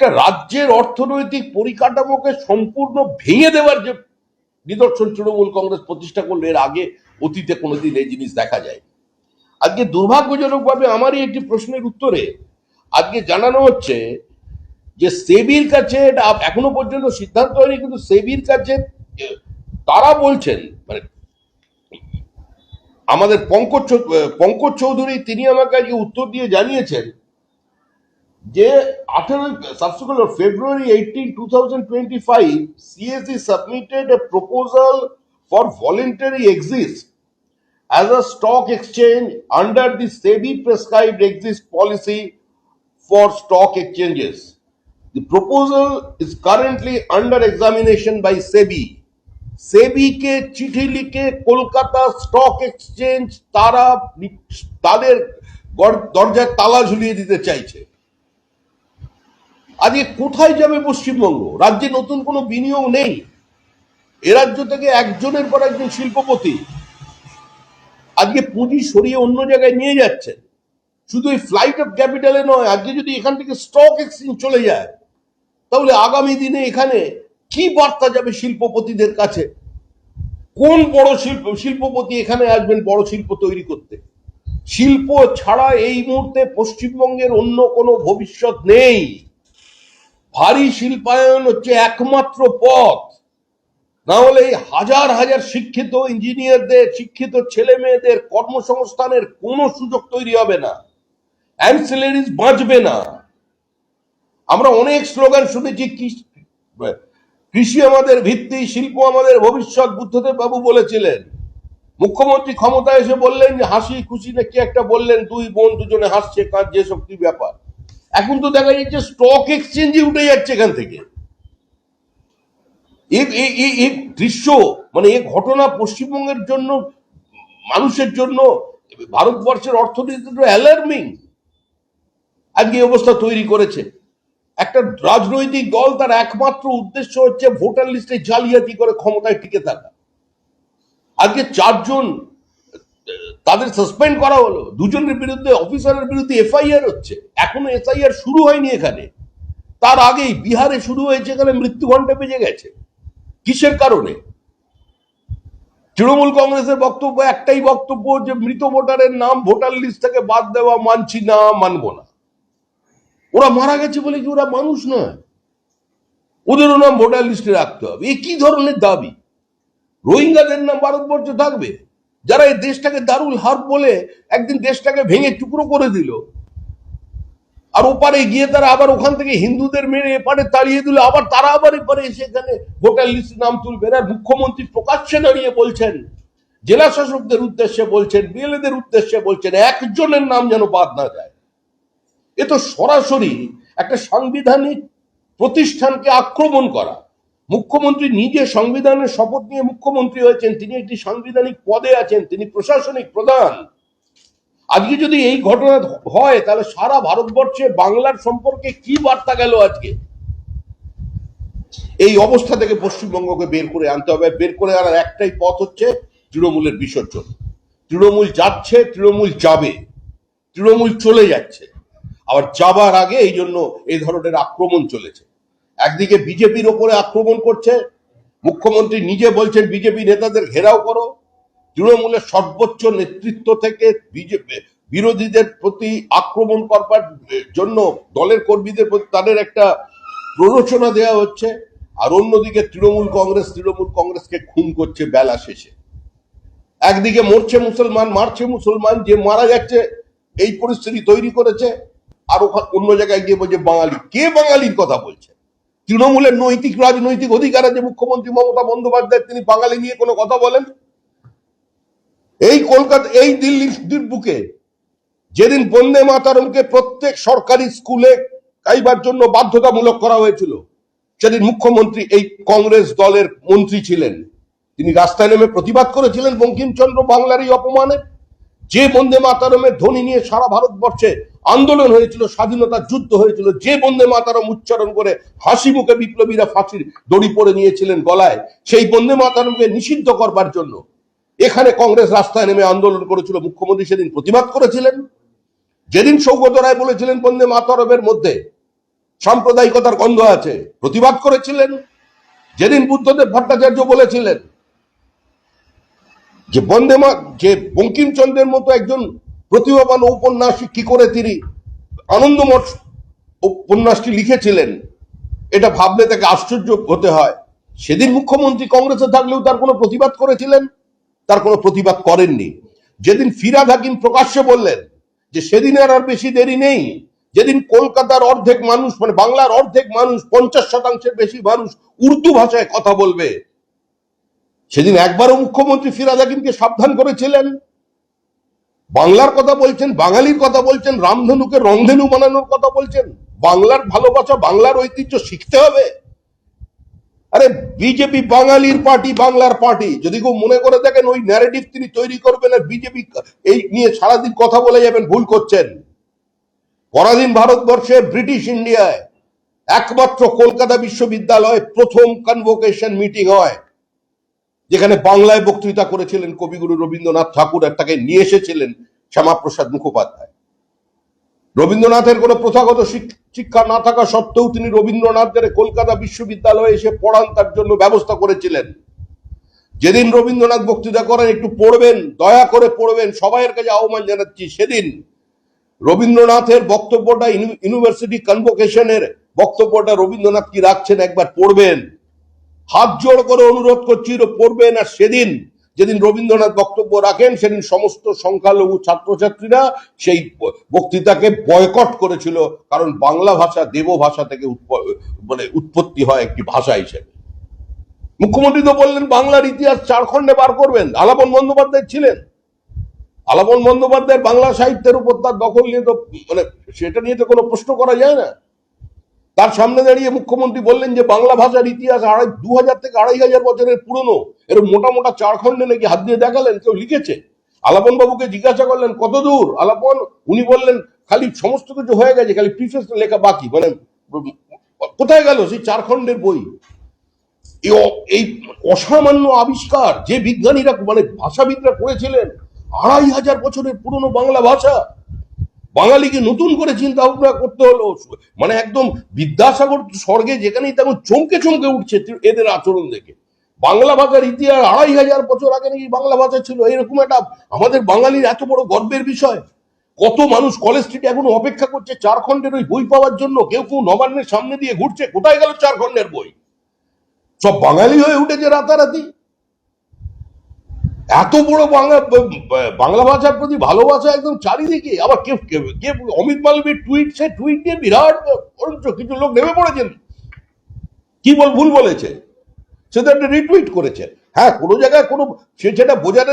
একটা রাজ্যের অর্থনৈতিক পরিকাঠামোকে সম্পূর্ণ ভেঙে দেওয়ার যে নিদর্শন তৃণমূল কংগ্রেস প্রতিষ্ঠা করল, এর আগে অতীতে কোনোদিন এই জিনিস দেখা যায় আজকে দুর্ভাগ্যজনকভাবে আমারই একটি প্রশ্নের উত্তরে আজকে জানানো হচ্ছে যে সেবির কাছে এটা এখনও পর্যন্ত সিদ্ধান্ত হয়নি, কিন্তু সেবির কাছে তারা বলছেন মানে আমাদের পঙ্কজ পঙ্কজ চৌধুরী, তিনি আমাকে আজকে উত্তর দিয়ে জানিয়েছেন যে আঠারো সাবসিকুলার ফেব্রুয়ারি eighteen two thousand twenty five CSE submitted a proposal for voluntary exit as a stock exchange under the SEBI prescribed exit policy for stock exchanges the proposal is currently under examination by SEBI সেবিকে চিঠি লিখে Kolkata stock exchange তারা তাদের দরজায় তালা ঝুলিয়ে দিতে চাইছে। আজকে কোথায় যাবে পশ্চিমবঙ্গ? রাজ্যে নতুন কোনো বিনিয়োগ নেই। এ রাজ্য থেকে একজনের পর একজন শিল্পপতি। আজকে পুঁজি সরিয়ে অন্য জায়গায় নিয়ে যাচ্ছেন। শুধু এই ফ্লাইট অফ ক্যাপিটালে নয়, আজকে যদি এখান থেকে স্টক এক্সচেঞ্জ চলে যায়, তাহলে আগামী দিনে এখানে কি বার্তা যাবে শিল্পপতিদের কাছে? কোন বড় শিল্প, শিল্পপতি এখানে আসবেন বড় শিল্প তৈরি করতে? শিল্প ছাড়া এই মুহূর্তে পশ্চিমবঙ্গের অন্য কোনো ভবিষ্যৎ নেই। ভারী শিল্পায়ন হচ্ছে একমাত্র পথ। না হলে হাজার হাজার শিক্ষিত ইঞ্জিনিয়ারদের, শিক্ষিত ছেলে মেয়েদের কর্মসংস্থানের কোনো সুযোগ তৈরি হবে না। বাঁচবে না। আমরা অনেক স্লোগান শুনেছি কৃষ- আমাদের ভিত্তি, শিল্প আমাদের ভবিষ্যৎ, বুদ্ধদেব বাবু বলেছিলেন। মুখ্যমন্ত্রী ক্ষমতা এসে বললেন যে হাসি খুশি না কি একটা বললেন, দুই বোন দুজনে হাসছে কাজ যে কি ব্যাপার? এখন তো দেখা যাচ্ছে স্টক এক্সচেঞ্জে উঠে যাচ্ছে এখান থেকে। এ- দৃশ্য মানে এ ঘটনা পশ্চিমবঙ্গের জন্য, মানুষের জন্য, ভারতবর্ষের অর্থনীতি অ্যালার্মিং আজকে অবস্থা তৈরি করেছে। একটা রাজনৈতিক দল তার একমাত্র উদ্দেশ্য হচ্ছে ভোটার লিস্টে জালিয়াতি করে ক্ষমতায় টিকে থাকা। আজকে চারজন তাদের সাসপেন্ড করা হলো। দুজনের বিরুদ্ধে অফিসারের বিরুদ্ধে এফআইআর হচ্ছে। এখনও এসআইআর শুরু হয়নি এখানে। তার আগেই বিহারে শুরু হয়েছে, এখানে মৃত্যু ঘণ্টা বেজে গেছে। কিসের কারণে? তৃণমূল কংগ্রেসের বক্তব্য একটাই বক্তব্য যে মৃত ভোটারের নাম ভোটার লিস্ট থেকে বাদ দেওয়া মানছি না, মানব না। ওরা মারা গেছে বলে কি ওরা মানুষ নয়? ওদেরও নাম ভোটার লিস্টে রাখতে হবে। এ কি ধরনের দাবি? রোহিঙ্গাদের নাম ভারতবর্ষে থাকবে? যারা এই দেশটাকে দারুল হার্ব বলে একদিন দেশটাকে ভেঙে টুকরো করে দিল, আর ওপারে গিয়ে তারা আবার ওখান থেকে হিন্দুদের মেরে এপারে তাড়িয়ে দিল, আবার তারা আবার এপারে এসে এখানে ভোটার লিস্টে নাম তুলবে। আর মুখ্যমন্ত্রী প্রকাশ্যে দাঁড়িয়ে বলছেন, জেলা শাসকদের উদ্দেশ্যে বলছেন, বিএলএদের উদ্দেশ্যে বলছেন, একজনের নাম যেন বাদ না যায়। এ তো সরাসরি একটা সাংবিধানিক প্রতিষ্ঠানকে আক্রমণ করা। মুখ্যমন্ত্রী নিজে সংবিধানের শপথ নিয়ে মুখ্যমন্ত্রী হয়েছেন, তিনি একটি সাংবিধানিক পদে আছেন, তিনি প্রশাসনিক প্রধান। আজকে যদি এই ঘটনা হয়, তাহলে সারা ভারতবর্ষে বাংলার সম্পর্কে কি বার্তা গেল আজকে? এই অবস্থা থেকে পশ্চিমবঙ্গকে বের করে আনতে হবে। বের করে আনার একটাই পথ হচ্ছে তৃণমূলের বিসর্জন। তৃণমূল যাচ্ছে, তৃণমূল যাবে। তৃণমূল চলে যাচ্ছে। আবার যাবার আগে এই জন্য এই ধরনের আক্রমণ চলেছে। একদিকে বিজেপির ওপরে আক্রমণ করছে, মুখ্যমন্ত্রী নিজে বলছেন, বিজেপি নেতাদের ঘেরাও করো। তৃণমূলের সর্বোচ্চ নেতৃত্ব থেকে বিজেপি বিরোধীদের প্রতি আক্রমণ করবার জন্য দলের কর্মীদের প্রতি তাদের একটা প্ররোচনা দেওয়া হচ্ছে। আর অন্যদিকে তৃণমূল কংগ্রেস, তৃণমূল কংগ্রেসকে খুন করছে বেলা শেষে। একদিকে মরছে মুসলমান, মারছে মুসলমান, যে মারা যাচ্ছে, এই পরিস্থিতি তৈরি করেছে। আর অন্য জায়গায় গিয়ে বলছে, বাঙালি। কে বাঙালির কথা বলছে? তৃণমূলের নৈতিক, রাজনৈতিক অধিকার আছে, মুখ্যমন্ত্রী মমতা বন্দ্যোপাধ্যায়, তিনি বাঙালি নিয়ে কোনো কথা বলেন? এই কলকাতা, এই দিল্লির বুকে যেদিন বন্দে মাতারমকে প্রত্যেক সরকারি স্কুলে গাইবার জন্য বাধ্যতামূলক করা হয়েছিল, সেদিন মুখ্যমন্ত্রী এই কংগ্রেস দলের মন্ত্রী ছিলেন। তিনি রাস্তায় নেমে প্রতিবাদ করেছিলেন বঙ্কিমচন্দ্র বাংলার এই অপমানে। যে বন্দে মাতারমের ধ্বনি নিয়ে সারা ভারতবর্ষে আন্দোলন হয়েছিল স্বাধীনতার যুদ্ধ হয়েছিল, যে বন্দে মাতারম উচ্চারণ করে হাসি মুখে বিপ্লবীরা ফাঁসির দড়ি পরে নিয়েছিলেন গলায়, সেই বন্দে মাতারমকে নিষিদ্ধ করবার জন্য। এখানে কংগ্রেস রাস্তায় নেমে আন্দোলন করেছিল, মুখ্যমন্ত্রী সেদিন প্রতিবাদ করেছিলেন। যেদিন সৌগত রায় বলেছিলেন, বন্দে মাতারমের মধ্যে সাম্প্রদায়িকতার গন্ধ আছে, প্রতিবাদ করেছিলেন। যেদিন বুদ্ধদেব ভট্টাচার্য বলেছিলেন যে বন্দে মা যে বঙ্কিমচন্দ্রের মতো একজন প্রতিভাবান ঔপন্যাসিক কি করে তিনি আনন্দমঠ উপন্যাসটি লিখেছিলেন? এটা ভাবলে তাকে আশ্চর্য হতে হয়। সেদিন মুখ্যমন্ত্রী কংগ্রেসে থাকলেও তার কোনো প্রতিবাদ করেছিলেন? তার কোনো প্রতিবাদ করেননি। যেদিন ফিরাদ হাকিম প্রকাশ্যে বললেন যে সেদিন আর আর বেশি দেরি নেই, যেদিন কলকাতার অর্ধেক মানুষ মানে বাংলার অর্ধেক মানুষ, পঞ্চাশ শতাংশের বেশি মানুষ উর্দু ভাষায় কথা বলবে, সেদিন একবারও মুখ্যমন্ত্রী ফিরাদ হাকিমকে সাবধান করেছিলেন। বাংলার কথা বলছেন, বাঙালির কথা বলছেন, রামধনুকে রংধনু বানানোর কথা বলছেন। বাংলার ভালোবাসা, বাংলার ঐতিহ্য শিখতে হবে। আরে, বিজেপি বাঙালির পার্টি, বাংলার পার্টি। যদি কেউ মনে করে দেখেন, ওই ন্যারেটিভ তিনি তৈরি করবেন আর বিজেপি এই নিয়ে সারাদিন কথা বলে যাবেন, ভুল করছেন। পরাধীন ভারতবর্ষে, ব্রিটিশ ইন্ডিয়ায়, একমাত্র কলকাতা বিশ্ববিদ্যালয়ে প্রথম কনভোকেশন মিটিং হয়। যেখানে বাংলায় বক্তৃতা করেছিলেন কবিগুরু রবীন্দ্রনাথ ঠাকুর তাকে নিয়ে এসেছিলেন শ্যামাপ্রসাদ মুখোপাধ্যায়। রবীন্দ্রনাথের কোনো প্রথাগত শিক্ষা না থাকা সত্ত্বেও তিনি রবীন্দ্রনাথের কলকাতা বিশ্ববিদ্যালয়ে এসে পড়ান, তার জন্য ব্যবস্থা করেছিলেন। যেদিন রবীন্দ্রনাথ বক্তৃতা করেন, একটু পড়বেন, দয়া করে পড়বেন, সবাইয়ের কাছে আহ্বান জানাচ্ছি, সেদিন রবীন্দ্রনাথের বক্তব্যটা ইউনিভার্সিটি কনভোকেশনের বক্তব্যটা রবীন্দ্রনাথ কি রাখছেন একবার পড়বেন। হাত জোড় করে অনুরোধ করছি এটা পড়বেন আর সেদিন। যেদিন রবীন্দ্রনাথ বক্তব্য রাখেন, সেদিন সমস্ত সংখ্যালঘু ছাত্রছাত্রীরা সেই বক্তৃতাকে বয়কট করেছিল, কারণ বাংলা ভাষা দেব ভাষা থেকে মানে উৎপত্তি হয় একটি ভাষা হিসেবে। মুখ্যমন্ত্রী তো বললেন, বাংলার ইতিহাস চার খণ্ডে বার করবেন। আলাপন বন্দ্যোপাধ্যায় ছিলেন। আলাপন বন্দ্যোপাধ্যায় বাংলা সাহিত্যের উপর তার দখল নিয়ে তো মানে সেটা নিয়ে তো কোনো প্রশ্ন করা যায় না। তার সামনে দাঁড়িয়ে মুখ্যমন্ত্রী বললেন যে বাংলা ভাষার ইতিহাস আড়াই দু হাজার থেকে আড়াই হাজার বছরের পুরনো, এর মোটা মোটা চার খণ্ডে নাকি হাত দিয়ে দেখালেন, কেউ লিখেছে। আলাপন বাবুকে জিজ্ঞাসা করলেন, কত দূর? আলাপন, উনি বললেন, খালি সমস্ত কিছু হয়ে গেছে, খালি প্রিফেস লেখা বাকি মানে কোথায় গেল সেই চার খণ্ডের বই এই এই অসামান্য আবিষ্কার যে বিজ্ঞানীরা মানে ভাষাবিদরা করেছিলেন, আড়াই হাজার বছরের পুরনো বাংলা ভাষা বাঙালিকে নতুন করে চিন্তা ভাবনা করতে হলো। মানে একদম বিদ্যাসাগর স্বর্গে যেখানেই তেমন চমকে চমকে উঠছে এদের আচরণ দেখে। বাংলা ভাষার ইতিহাস আড়াই হাজার বছর আগে নাকি বাংলা ভাষা ছিল, এরকম একটা আমাদের বাঙালির এত বড় গর্বের বিষয়। কত মানুষ কলেজ স্ট্রিটে এখনও অপেক্ষা করছে চার খণ্ডের ওই বই পাওয়ার জন্য, কেউ কেউ নবান্নের সামনে দিয়ে ঘুরছে, কোথায় গেল চার খণ্ডের বই? সব বাঙালি হয়ে উঠেছে রাতারাতি। এত বড় বাংলা বাংলা ভাষার প্রতি ভালোবাসা একদম চারিদিকে। আবার কে, কে- কে, অমিত মালবীর টুইট সে টুইট দিয়ে বিরাট অরঞ্চ কিছু লোক নেমে পড়েছেন। কি বল, ভুল বলেছে? সে তো একটা রিটুইট করেছে। হ্যাঁ কোনো জায়গায় কোনো, সে সেটা বোঝাতে